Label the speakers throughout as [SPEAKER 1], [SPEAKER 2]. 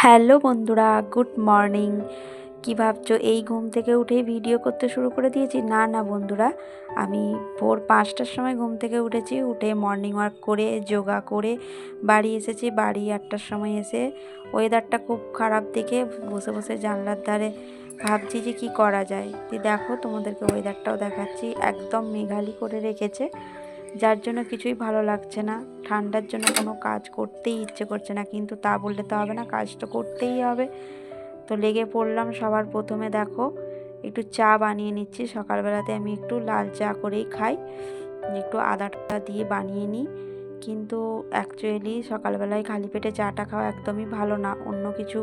[SPEAKER 1] Hello বন্ধুরা, good morning. কী ভাবছ? এই ঘুম থেকে উঠেই ভিডিও করতে শুরু করে দিয়েছি? না না বন্ধুরা, আমি ভোর পাঁচটার সময় ঘুম থেকে উঠেছি, উঠে মর্নিং ওয়াক করে, যোগা করে বাড়ি এসেছি। বাড়ি আটটার সময় এসে ওয়েদারটা খুব খারাপ দেখে বসে বসে জানলার ধারে ভাবছি যে কি করা যায়। তুই দেখো তোমাদেরকে ওয়েদারটাও দেখাচ্ছি, একদম মেঘালি করে রেখেছে। যার জন্য কিছুই ভালো লাগছে না। ঠান্ডার জন্য কোনো কাজ করতেই ইচ্ছে করছে না, কিন্তু তা বললে তো হবে না, কাজ তো করতেই হবে। তো লেগে পড়লাম সবার প্রথমে, দেখো, একটু চা বানিয়ে নিচ্ছি, সকালবেলাতে আমি একটু লাল চা করেই খাই। একটু আদাটা দিয়ে বানিয়ে নিই, কিন্তু অ্যাকচুয়ালি সকালবেলায় খালি পেটে চাটা খাওয়া একদমই ভালো না, অন্য কিছু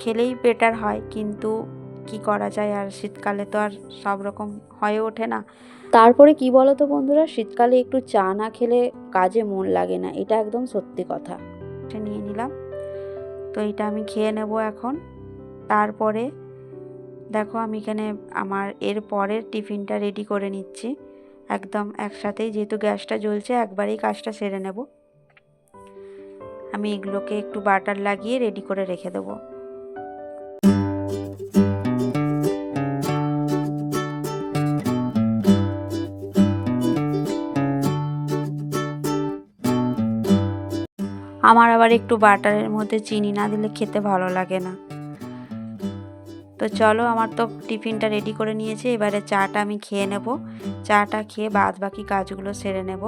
[SPEAKER 1] খেলেই বেটার হয়, কিন্তু কি করা যায় আর শীতকালে তো আর সব রকম হয়ে ওঠে না। তারপরে কি বলো তো বন্ধুরা? শীতকালে একটু চা না খেলে কাজে মন লাগে না। এটা একদম সত্যি কথা। এটা নিয়ে নিলাম। তো এটা আমি খেয়ে নেব এখন। তারপরে দেখো আমি এখানে আমার এর পরের টিফিনটা রেডি করে নিচ্ছি। একদম একসাথেই যেহেতু গ্যাসটা জ্বলছে একবারেই কাজটা সেরে নেব। আমি এগুলোকে একটু বাটার লাগিয়ে রেডি করে রেখে দেবো। আমার আবার একটু বাটারের মধ্যে চিনি না দিলে খেতে ভালো লাগে না। তো চলো, আমার তো টিফিনটা রেডি করে নিয়েছি, এবারে চাটা আমি খেয়ে নেব। চাটা খেয়ে বাদ বাকি কাজগুলো সেরে নেব।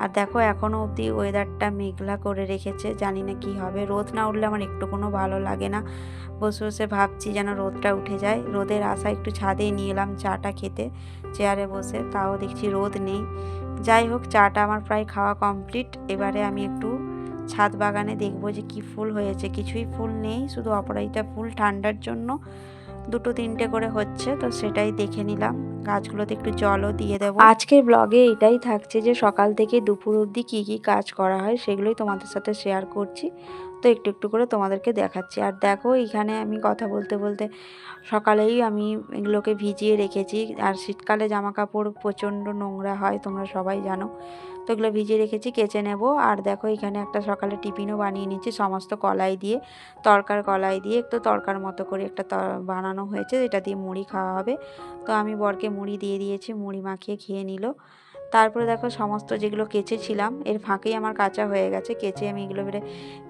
[SPEAKER 1] আর দেখো এখনও অবধি ওয়েদারটা মেঘলা করে রেখেছে, জানি না কি হবে। রোদ না উঠলে আমার একটু কোনো ভালো লাগে না। বসে বসে ভাবছি যেন রোদটা উঠে যায়। রোদের আশা একটু ছাদে নিয়ে এলাম চাটা খেতে, চেয়ারে বসে, তাও দেখছি রোদ নেই। যাই হোক, চাটা আমার প্রায় খাওয়া কমপ্লিট এবারে আমি একটু ছাদ বাগানে দেখব যে কি ফুল হয়েছে। কিছুই ফুল নেই, শুধু অপরাজিতা ফুল ঠান্ডার জন্য দুটো তিনটে করে হচ্ছে, তো সেটাই দেখে নিলাম। গাছগুলোতে একটু জলও দিয়ে দেবো। আজকের ব্লগে এটাই থাকছে যে সকাল থেকে দুপুর অবধি কী কী কাজ করা হয় সেগুলোই তোমাদের সাথে শেয়ার করছি। তো একটু একটু করে তোমাদেরকে দেখাচ্ছি। আর দেখো, এখানে আমি কথা বলতে বলতে সকালেই আমি এগুলোকে ভিজিয়ে রেখেছি। আর শীতকালে জামা কাপড় প্রচণ্ড নোংরা হয়, তোমরা সবাই জানো। তো এগুলো ভিজিয়ে রেখেছি, কেচে নেব। আর দেখো, এখানে একটা সকালে টিফিনও বানিয়ে নিচ্ছি, সমস্ত কলাই দিয়ে, তরকার কলাই দিয়ে। একটু তরকার মতো করে একটা বানানো হয়েছে এটা দিয়ে মুড়ি খাওয়া হবে। তো আমি বরকে মুড়ি দিয়ে দিয়েছি, মুড়ি মাখিয়ে খেয়ে নিল। তারপরে দেখো সমস্ত যেগুলো কেচেছিলাম, এর ফাঁকেই আমার কাঁচা হয়ে গেছে। কেচে আমি এগুলো বেড়ে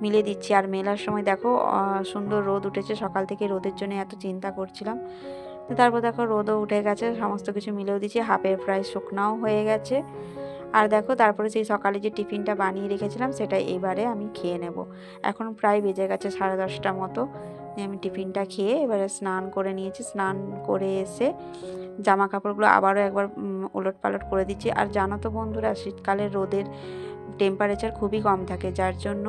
[SPEAKER 1] মিলে দিচ্ছি। আর মেলার সময় দেখো সুন্দর রোদ উঠেছে। সকাল থেকে রোদের জন্য এত চিন্তা করছিলাম। তারপর দেখো রোদও উঠে গেছে, সমস্ত কিছু মিলেও দিচ্ছি। হাফের প্রায় শুকনাও হয়ে গেছে। আর দেখো, তারপরে সেই সকালে যে টিফিনটা বানিয়ে রেখেছিলাম, সেটা এবারে আমি খেয়ে নেব। এখন প্রায় বেজে গেছে সাড়ে দশটা মতো। আমি টিফিনটা খেয়ে এবারে স্নান করে নিয়েছি। স্নান করে এসে জামা কাপড়গুলো আবারও একবার উলট পালট করে দিচ্ছি। আর জানো তো বন্ধুরা, শীতকালে রোদের টেম্পারেচার খুবই কম থাকে, যার জন্য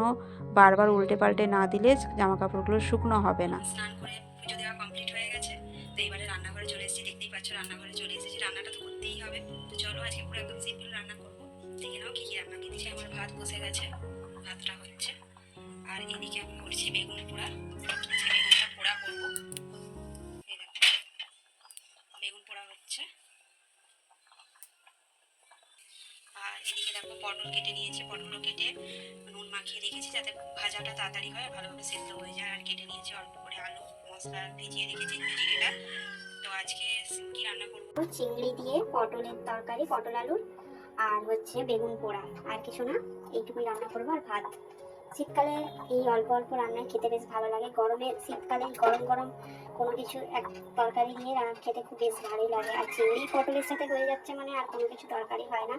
[SPEAKER 1] বারবার উল্টে পাল্টে না দিলে জামা কাপড়গুলো শুকনো হবে না।
[SPEAKER 2] স্নান করে পুজো দেওয়া কমপ্লিট হয়ে গেছে। তো এবারে রান্নাঘরে চলে এসেছি। দেখতেই পাচ্ছ, রান্নাঘরে চলে এসেছি। রান্নাটা তো করতেই হবে। তো চলো আজকে পুরো একদম সিম্পল রান্না করব। দেখে নাও, কী কী রান্না করেছি? আমার ভাত বসে গেছে, ভাতটা হচ্ছে। আর এদিকে আমি করছি বেগুন পোড়া। বেগুনটা পোড়া করব। বেগুন পোড়া হচ্ছে। আর এদিকে দেখো, পটল কেটে নিয়েছি, পটলও কেটে নুন মাখিয়ে রেখেছি যাতে ভাজাটা তাড়াতাড়ি হয়, ভালোভাবে সেদ্ধ হয়ে যায়। আর কেটে নিয়েছি অল্প করে আলু, মশলা ভিজিয়ে রেখেছি জিরেটা। তো আজকে কি রান্না করব?
[SPEAKER 3] চিংড়ি দিয়ে পটলের তরকারি, পটল আলুর আর হচ্ছে বেগুন পোড়া, আর কিছু না, এইটুকুই রান্না করব আর ভাত। শীতকালে এই অল্প অল্প রান্নায় খেতে বেশ ভালো লাগে। গরমে, শীতকালে গরম গরম কোনো কিছু এক তরকারি দিয়ে রান্না খেতে খুব বেশ ভালোই লাগে। আর চিংড়ি পটলের সাথে হয়ে যাচ্ছে মানে আর কোনো কিছু তরকারি হয় না।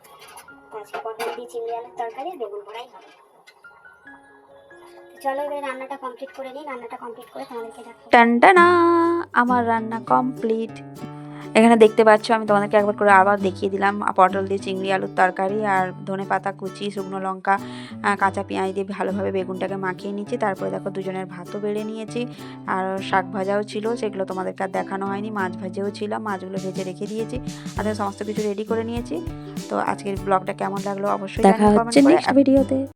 [SPEAKER 3] আজকে পটল দিয়ে চিংড়ি আলুর তরকারি বেগুন পোড়াই হবে। চলো এবার রান্নাটা কমপ্লিট করে নিই। রান্নাটা কমপ্লিট করে তোমাদেরকে দেখাবো
[SPEAKER 1] টানটানা, আমার রান্না কমপ্লিট এখানে দেখতে পাচ্ছ আমি তোমাদেরকে একবার করে আবার দেখিয়ে দিলাম। পটল দিয়ে চিংড়ি আলুর তরকারি আর ধনে পাতা কুচি শুকনো লঙ্কা কাঁচা পেঁয়াজ দিয়ে ভালোভাবে বেগুনটাকে মাখিয়ে নিয়েছি। তারপরে দেখো দুজনের ভাতও বেড়ে নিয়েছি। আর শাক ভাজাও ছিল সেগুলো তোমাদেরকে আর দেখানো হয়নি মাছ ভাজেও ছিল। মাছগুলো ভেজে রেখে দিয়েছি আর সমস্ত কিছু রেডি করে নিয়েছি। তো আজকের ব্লগটা কেমন লাগল অবশ্যই
[SPEAKER 4] দেখা হচ্ছে নেক্সট ভিডিওতে